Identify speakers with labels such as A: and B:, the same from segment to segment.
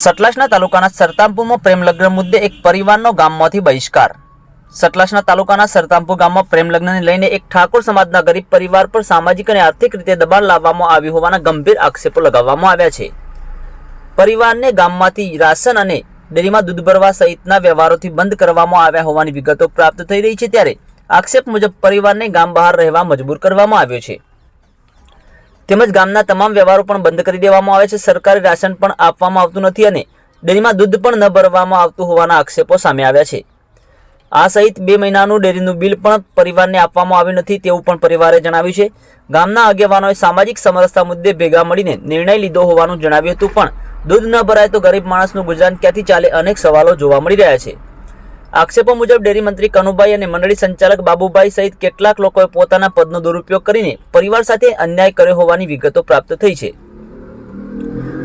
A: સતલાસના તાલુકાના સરતામપુરમાં પ્રેમ લગ્ન મુદ્દે એક પરિવારનો ગામમાંથી બહિષ્કાર. સતલાસના તાલુકાના સરતામપુર ગામમાં પ્રેમ લગ્નને લઈને એક ઠાકોર સમાજના ગરીબ પરિવાર પર સામાજિક અને આર્થિક રીતે દબાણ લાવવામાં આવ્યું હોવાના ગંભીર આક્ષેપો લગાવવામાં આવ્યા છે. પરિવારને ગામમાંથી રાશન અને ડેરીમાં દૂધ ભરવા સહિતના વ્યવહારોથી બંધ કરવામાં આવ્યા હોવાની વિગતો પ્રાપ્ત થઈ રહી છે ત્યારે આક્ષેપ મુજબ પરિવારને ગામ બહાર રહેવા મજબૂર કરવામાં આવ્યો છે. તેમજ ગામના તમામ વ્યવહારો પણ બંધ કરી દેવામાં આવે છે. સરકારી રાશન પણ આપવામાં આવતું નથી અને ડેરીમાં દૂધ પણ ન ભરવામાં આવતું હોવાના આક્ષેપો સામે આવ્યા છે. આ સહિત બે મહિનાનું ડેરીનું બિલ પણ પરિવારને આપવામાં આવ્યું નથી તેવું પણ પરિવારે જણાવ્યું છે. ગામના આગેવાનોએ સામાજિક સમરસતા મુદ્દે ભેગા મળીને નિર્ણય લીધો હોવાનું જણાવ્યું હતું પણ દૂધ ન ભરાય તો ગરીબ માણસનું ગુજરાન ક્યાંથી ચાલે અનેક સવાલો જોવા મળી રહ્યા છે. આક્ષેપો મુજબ ડેરી મંત્રી કનુભાઈ અને મંડળી સંચાલક બાબુભાઈ સહિત કેટલાક લોકોએ પોતાના પદનો દુરુપયોગ કરીને પરિવાર સાથે અન્યાય કર્યો હોવાની વિગતો પ્રાપ્ત થઈ છે.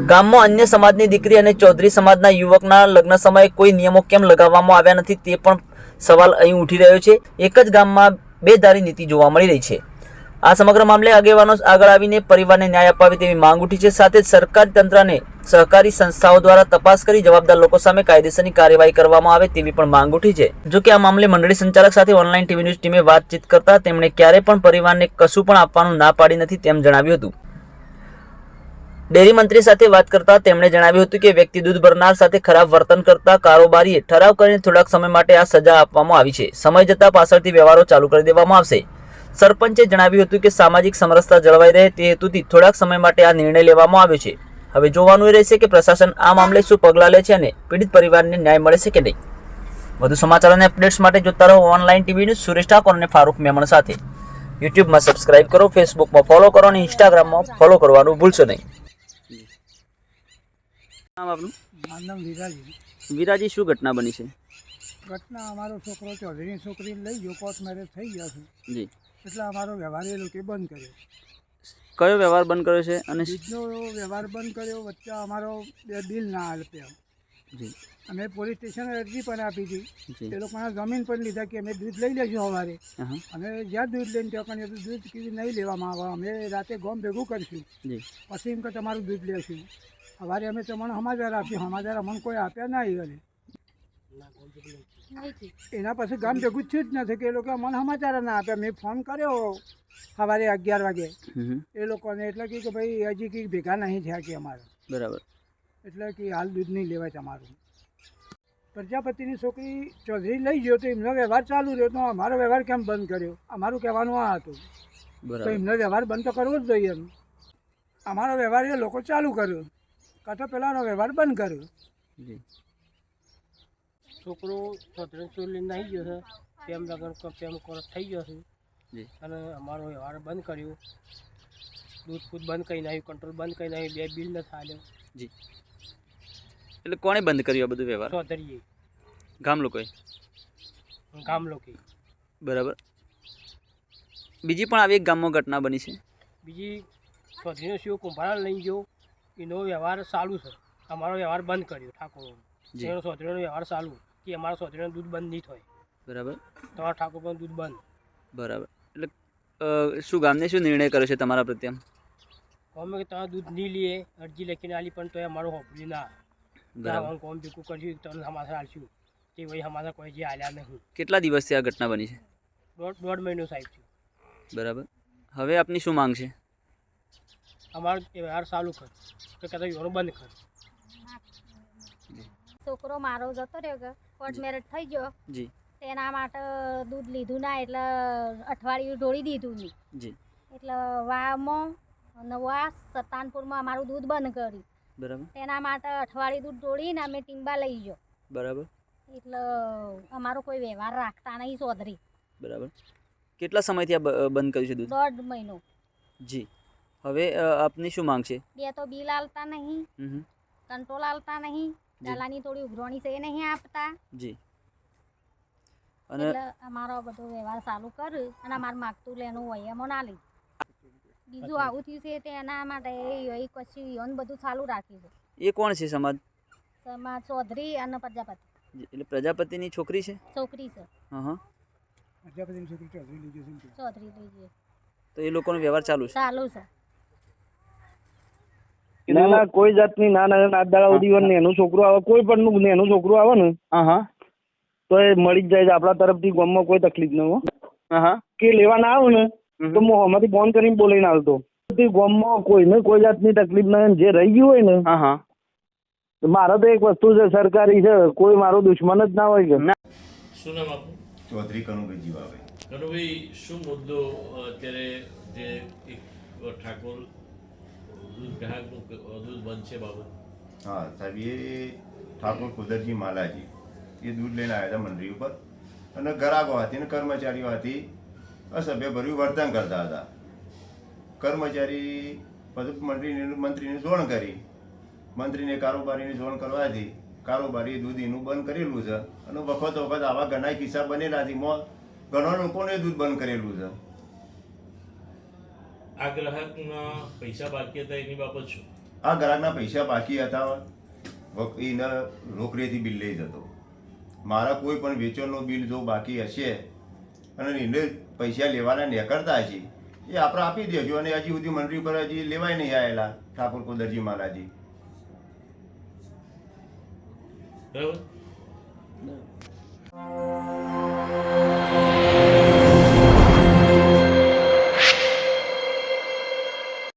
A: ગામમાં અન્ય સમાજની દીકરી અને ચૌધરી સમાજના યુવકના લગ્ન સમયે કોઈ નિયમો કેમ લગાવવામાં આવ્યા નથી તે પણ સવાલ અહીં ઉઠી રહ્યો છે. એક જ ગામમાં બે ધારી નીતિ જોવા મળી રહી છે. આ સમગ્ર મામલે આગેવાનો આગળ આવીને પરિવારને ન્યાય અપાવે તેવી માંગ ઉઠી છે. સાથે જ સરકારી તંત્રને સહકારી સંસ્થાઓ દ્વારા તપાસ કરી જવાબદાર લોકો સામે કાયદેસરની કાર્યવાહી કરવામાં આવે તેવી પણ માંગ ઉઠી છે. જો કે આ મામલે મંડળી સંચાલક સાથે ઓનલાઈન ટીવી ન્યૂઝ ટીમે વાતચીત કરતા તેમણે ક્યારે પણ પરિવારને કશું પણ આપવાનું ના પાડી નથી તેમ જણાવ્યું હતું. ડેરી મંત્રી સાથે વાત કરતા તેમણે જણાવ્યું હતું કે વ્યક્તિ દૂધ ભરનાર સાથે ખરાબ વર્તન કરતા કારોબારીએ ઠરાવ કરીને થોડાક સમય માટે આ સજા આપવામાં આવી છે. સમય જતાં પાછળથી વ્યવહારો ચાલુ કરી દેવામાં આવશે. સરપંચે જણાવ્યું હતું કે સામાજિક સમરસતા જળવાઈ રહે તે હેતુથી થોડાક સમય માટે આ નિર્ણય લેવામાં આવ્યો છે. હવે જોવાનું એ રહેશે કે પ્રશાસન આ મામલે શું પગલાં લે છે અને પીડિત પરિવારને ન્યાય મળે છે કે નહીં. વધુ સમાચાર અને અપડેટ્સ માટે જોતા રહો online TV news Suresh Thakor અને ફારૂક મેમણ સાથે. યુટ્યુબમાં સબસ્ક્રાઇબ કરો ફેસબુકમાં ફોલો કરો અને ઇન્સ્ટાગ્રામમાં ફોલો કરવાનું ભૂલશો નહીં. નામ આપનું?
B: મારું નામ વિરાજી.
A: વિરાજી શું ઘટના બની છે?
B: ઘટના અમારો છોકરો ચૌધરીની છોકરી લઈ ગયો કોર્ટ મેરેજ થઈ ગયા છે.
A: જી.
B: એટલે અમારો વ્યવહાર એ લોકોએ બંધ કર્યો
A: કયો વ્યવહાર બંધ કર્યો છે અને
B: બીજો વ્યવહાર બંધ કર્યો વચ્ચે અમારો બે બિલ ના આપ્યા
A: જી.
B: અમે પોલીસ સ્ટેશન અરજી પણ આપી હતી. એ લોકોના જમીન પણ લીધા કે અમે દૂધ લઈ લઈશું સવારે.
A: અમે
B: અને જ્યાં દૂધ લઈને ત્યાં કને દૂધ કીધું નહીં લેવામાં આવે. અમે રાતે ગોમ ભેગું કરીશું. પછી એમ કે તમારું દૂધ લેશું. સવારે અમે તમને સમાચાર આપ્યું. સમાચાર અમને કોઈ આપ્યા નહીં અને એના પછી ગામ ભેગું થયું જ નથી કે એ લોકો મને સમાચાર ના આપ્યા. મેં ફોન કર્યો સવારે અગિયાર વાગે. એ લોકોને એટલે કે કે ભાઈ હજી કંઈક ભેગા નહીં થયા કે અમારે.
A: બરાબર.
B: એટલે કે હાલ દૂધ નહીં લેવાય તમારું. પ્રજાપતિની છોકરી ચૌધરી લઈ ગયો તો એમનો વ્યવહાર ચાલુ રહ્યો તો અમારો વ્યવહાર કેમ બંધ કર્યો? અમારું કહેવાનું આ હતું. તો એમનો વ્યવહાર બંધ તો કરવો જ જોઈએ એમ. અમારો વ્યવહાર એ લોકો ચાલુ કર્યો. કાં તો પેલાનો વ્યવહાર બંધ કર્યો.
C: છોકરો ચોત્રીસ લઈને નાહી ગયો છે. તેમ લગન તેમ કોર્સ થઈ ગયો છે. અને અમારો વ્યવહાર બંધ કર્યો. દૂધ ફૂદ બંધ કરી નાખ્યું કંટ્રોલ બંધ કરી નાખ્યું બે બિલ નથી આવ્યો
A: જી. એટલે કોણે બંધ કર્યું આ બધું વ્યવહાર?
C: ચૌધરીએ
A: ગામ લોકોએ?
C: ગામ લોકોએ
A: બરાબર. બીજી પણ આવી એક ગામમાં ઘટના બની છે?
C: બીજી ચૌધરીનો શિવ કુંભારા લઈ ગયો. એનો વ્યવહાર ચાલુ છે. અમારો વ્યવહાર બંધ કર્યો ઠાકોર ચૌધરીનો વ્યવહાર ચાલુ. કે અમારા સોદરીનું દૂધ બંધ નહીં થાય.
A: બરાબર.
C: તમારા ઠાકોર પણ દૂધ બંધ.
A: બરાબર. એટલે શું ગામને શું નિર્ણય કર્યો છે તમારા પ્રત્યે
C: અમે કે તમે દૂધ નહીં લઈએ અરજી લખીને આલી પણ તોય અમારું હોપલી ના.
A: બરાબર.
C: કોમ ભેગું કરશું તમને સમાચાર આલશું તે ભાઈ સમાચાર કોઈ જે આલ્યા નહીં.
A: કેટલા દિવસથી આ ઘટના બની છે?
C: દોઢ દોઢ મહિનો સાહેબ છે
A: બરાબર. હવે આપની શું માંગ છે?
C: અમારું વ્યવહાર ચાલુ કર. તો કહેતા યોનો બંધ કર.
D: છોકરો મારો જતો રહ્યો કોર્ટ મેરેજ થઈ ગયો.
A: જી.
D: તેના માટે દૂધ લીધું ના એટલે અઠવાડિયું ઢોળી દીધું મેં
A: જી.
D: એટલે વાવમાં નવા સત્તાનપુરમાં સતાનપુરમાં અમારું દૂધ બંધ કર્યું.
A: બરાબર.
D: તેના માટે અઠવાડિયું દૂધ ઢોળીને અમે ટીંબા લઈ ગયો.
A: બરાબર.
D: એટલે અમારો કોઈ વ્યવહાર રાખતા નહીં ચોધરી
A: બરાબર. કેટલા સમયથી આ બંધ કર્યું છે દૂધ?
D: દોઢ મહિનો.
A: જી. હવે આપની શું માંગ છે?
D: બે તો બિલ આલતા નહીં. કંટ્રોલ આલતા નહીં. દલાની થોડી ઉઘરોણી છે એ નહીં આપતા.
A: જી. અને
D: અમારો બધો વ્યવહાર ચાલુ કર અને અમારે માગતું લેનું હોય એમાં ના લઈ બીજું આવું થયું છે તેના માટે એ કશું યોન બધું ચાલુ રાખ્યું છે.
A: એ કોણ છે સમાજ?
D: સમાજ ચૌધરી અને પ્રજાપતિ.
A: એટલે પ્રજાપતિની છોકરી છે?
D: છોકરી છે.
A: હા હા.
B: પ્રજાપતિની છોકરી ચૌધરી લઈ ગયો છે
D: ચૌધરી લઈ ગઈ
A: તો એ લોકોનો વ્યવહાર ચાલુ છે?
D: ચાલુ છે.
E: ના ના કોઈ જાતની ના ના નાત દાડા સુધી ને એનું છોકરું આવે કોઈ પણ નું એનું છોકરું આવે ને
A: હા હા.
E: તો એ મળી જ જાય છે. આપણા તરફથી ગામમાં કોઈ તકલીફ ન હો
A: હા હા.
E: કે લેવા ના આવું ને તો હું હમાંથી ફોન કરીને બોલાઈને આવતો. તે ગામમાં કોઈને કોઈ જાતની તકલીફ ના જે રહી ગયું હોય ને
A: હા
E: મારે તો એક વસ્તુ છે સરકારી છે કોઈ મારો દુશ્મન જ ના હોય કે.
F: શું નામ આપનું?
G: ચૌધરી કનુભાઈ જીવાભાઈ.
F: કનુભાઈ શું મુદ્દો અત્યારે જે એક ઠાકોર
G: હા, સાહેબ, એ ઠાકોર કુદરજી માલાજી. એ દૂધ લઈને આવ્યા હતા મંડળી ઉપર. અને ગ્રાહકો હતી અને કર્મચારીઓ હતી. અસભ્યભર્યું વર્તન કરતા હતા. કર્મચારી પછી મંત્રીને મંત્રીને જોણ કરી. મંત્રીને કારોબારીની જોણ કરવાથી કારોબારી દૂધ એનું બંધ કરેલું છે. અને વખત વખત આવા ઘણા કિસ્સા બનેલા છે. ઘણા લોકોને દૂધ બંધ કરેલું છે?
F: આ ગ્રાહકના પૈસા બાકી હતા એની બાબત શું?
G: આ ગ્રાહકના પૈસા બાકી હતા. એના રોકડીથી બિલ લઈ જતો. મારા કોઈ પણ વેચાણનું બિલ જો બાકી હશે અને એને પૈસા લેવાના નીકળતા હશે એ આપણે આપી દેજો અને હજી સુધી મંડળી પર હજી લેવાય નહીં આવેલા ઠાકોર કોદરજી મહારાજી.
F: બરાબર.